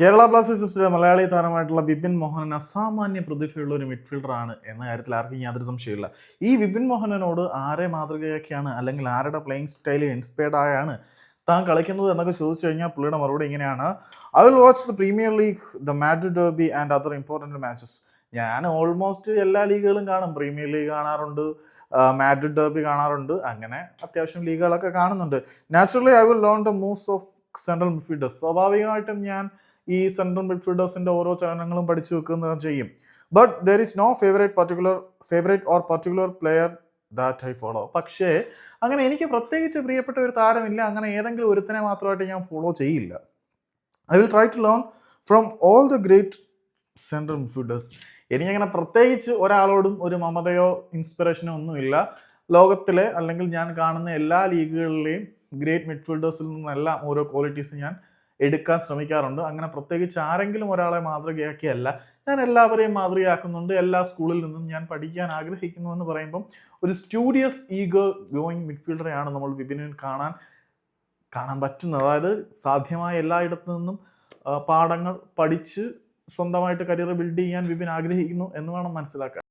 കേരള ബ്ലാസ്റ്റേഴ്സിലെ മലയാളി താരമായിട്ടുള്ള വിപിൻ മോഹനൻ അസാമാന്യ പ്രതിഭയുള്ള ഒരു മിഡ്ഫീൽഡറാണ് എന്ന കാര്യത്തിൽ ആർക്കും യാതൊരു സംശയമില്ല ഈ വിപിൻ മോഹനനോട് ആരെ മാതൃകയൊക്കെയാണ് അല്ലെങ്കിൽ ആരുടെ പ്ലേയിങ് സ്റ്റൈലിൽ ഇൻസ്പയർഡ് ആയാണ് താൻ കളിക്കുന്നത് എന്നൊക്കെ ചോദിച്ചു കഴിഞ്ഞാൽ പുള്ളിയുടെ മറുപടി ഇങ്ങനെയാണ്. I will watch the Premier League the Madrid derby and other important matches ഞാൻ ഓൾമോസ്റ്റ് എല്ലാ ലീഗുകളും കാണും. പ്രീമിയർ ലീഗ് കാണാറുണ്ട് മാഡ്രിഡ് ഡെർബി കാണാറുണ്ട്. അങ്ങനെ അത്യാവശ്യം ലീഗുകളൊക്കെ കാണുന്നുണ്ട്. Naturally I will learn the moves of central midfielders സ്വാഭാവികമായിട്ടും ഞാൻ ഈ സെൻട്രൽ മിഡ്ഫീൽഡേഴ്സിന്റെ ഓരോ ചലനങ്ങളും പഠിച്ചു വെക്കുന്നത് ചെയ്യും. But there is no favourite particular favourite or particular player that I follow പക്ഷേ അങ്ങനെ എനിക്ക് പ്രത്യേകിച്ച് പ്രിയപ്പെട്ട ഒരു താരമില്ല. അങ്ങനെ ഏതെങ്കിലും ഒരുത്തനെ മാത്രമായിട്ട് ഞാൻ ഫോളോ ചെയ്യില്ല. I will try to learn from all the great central midfielders എനിക്കങ്ങനെ പ്രത്യേകിച്ച് ഒരാളോടും ഒരു മമതയോ ഇൻസ്പിറേഷനോ ഒന്നുമില്ല. ലോകത്തിലെ അല്ലെങ്കിൽ ഞാൻ കാണുന്ന എല്ലാ ലീഗുകളിലെയും ഗ്രേറ്റ് മിഡ്ഫീൽഡേഴ്സിൽ നിന്നെല്ലാം ഓരോ ക്വാളിറ്റീസ് ഞാൻ എടുക്കാൻ ശ്രമിക്കാറുണ്ട്. അങ്ങനെ പ്രത്യേകിച്ച് ആരെങ്കിലും ഒരാളെ മാതൃകയാക്കിയല്ല. ഞാൻ എല്ലാവരെയും മാതൃകയാക്കുന്നുണ്ട്. എല്ലാ സ്കൂളിൽ നിന്നും ഞാൻ പഠിക്കാൻ ആഗ്രഹിക്കുന്നു എന്ന് പറയുമ്പം ഒരു സ്റ്റുഡിയസ് ഈഗോ ഗോയിങ് മിഡ്ഫീൽഡറെയാണ് നമ്മൾ വിപിനിൽ കാണാൻ കാണാൻ പറ്റുന്നത്. അതായത് സാധ്യമായ എല്ലായിടത്തു നിന്നും പാഠങ്ങൾ പഠിച്ച് സ്വന്തമായിട്ട് കരിയർ ബിൽഡ് ചെയ്യാൻ വിപിൻ ആഗ്രഹിക്കുന്നു എന്ന് വേണം മനസ്സിലാക്കാൻ.